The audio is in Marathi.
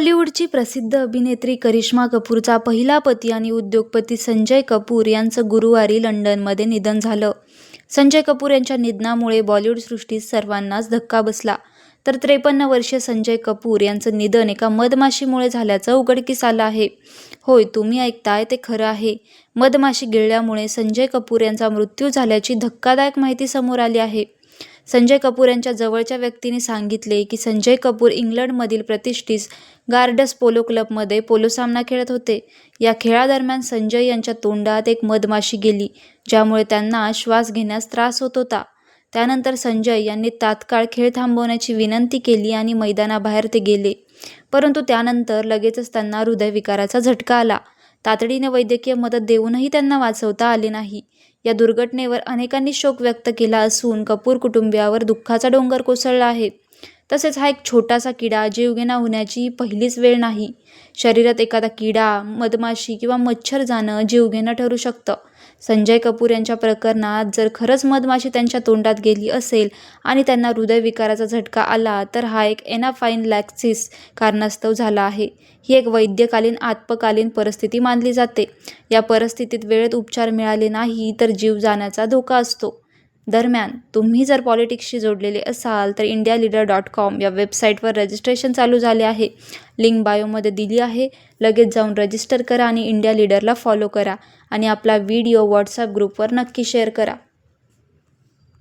बॉलिवूडची प्रसिद्ध अभिनेत्री करिश्मा कपूरचा पहिला पती आणि उद्योगपती संजय कपूर यांचं गुरुवारी लंडनमध्ये निधन झालं. संजय कपूर यांच्या निधनामुळे बॉलिवूड सृष्टीत सर्वांनाच धक्का बसला. तर त्रेपन्न वर्षीय संजय कपूर यांचं निधन एका मधमाशीमुळे झाल्याचं उघडकीस आलं आहे. होय तुम्ही ऐकताय ते खरं आहे. मधमाशी गिळल्यामुळे संजय कपूर यांचा मृत्यू झाल्याची धक्कादायक माहिती समोर आली आहे. संजय कपूर यांच्या जवळच्या व्यक्तीने सांगितले की संजय कपूर इंग्लंडमधील प्रतिष्ठित गार्डस पोलो क्लबमध्ये पोलो सामना खेळत होते. या खेळादरम्यान संजय यांच्या तोंडात एक मधमाशी गेली ज्यामुळे त्यांना श्वास घेण्यास त्रास होत होता. त्यानंतर संजय यांनी तात्काळ खेळ थांबवण्याची विनंती केली आणि मैदानाबाहेर ते गेले. परंतु त्यानंतर लगेचच त्यांना हृदयविकाराचा झटका आला. तातडीने वैद्यकीय मदत देऊनही त्यांना वाचवता आले नाही. या दुर्घटनेवर अनेकांनी शोक व्यक्त केला असून कपूर कुटुंबियावर दुःखाचा डोंगर कोसळला आहे. तसेच हा एक छोटासा किडा जीवघेणा होण्याची ही पहिलीच वेळ नाही. शरीरात एखादा किडा मधमाशी किंवा मच्छर जाणं जीवघेणं ठरू शकतं. संजय कपूर यांच्या प्रकरणात जर खरंच मधमाशी त्यांच्या तोंडात गेली असेल आणि त्यांना हृदयविकाराचा झटका आला तर हा एक एनाफाईन लॅक्सिस कारणास्तव झाला आहे. ही एक वैद्यकालीन आत्मकालीन परिस्थिती मानली जाते. या परिस्थितीत वेळेत उपचार मिळाले नाही तर जीव जाण्याचा धोका असतो. दरम्यान तुम्ही जर पॉलिटिक्सशी जोडलेले असाल तर इंडिया लीडर डॉट कॉम या वेबसाईटवर रजिस्ट्रेशन चालू झाले आहे. लिंक बायोमध्ये दिली आहे. लगेच जाऊन रजिस्टर करा आणि इंडिया लीडरला फॉलो करा आणि आपला व्हिडिओ व्हॉट्सअप ग्रुपवर नक्की शेअर करा.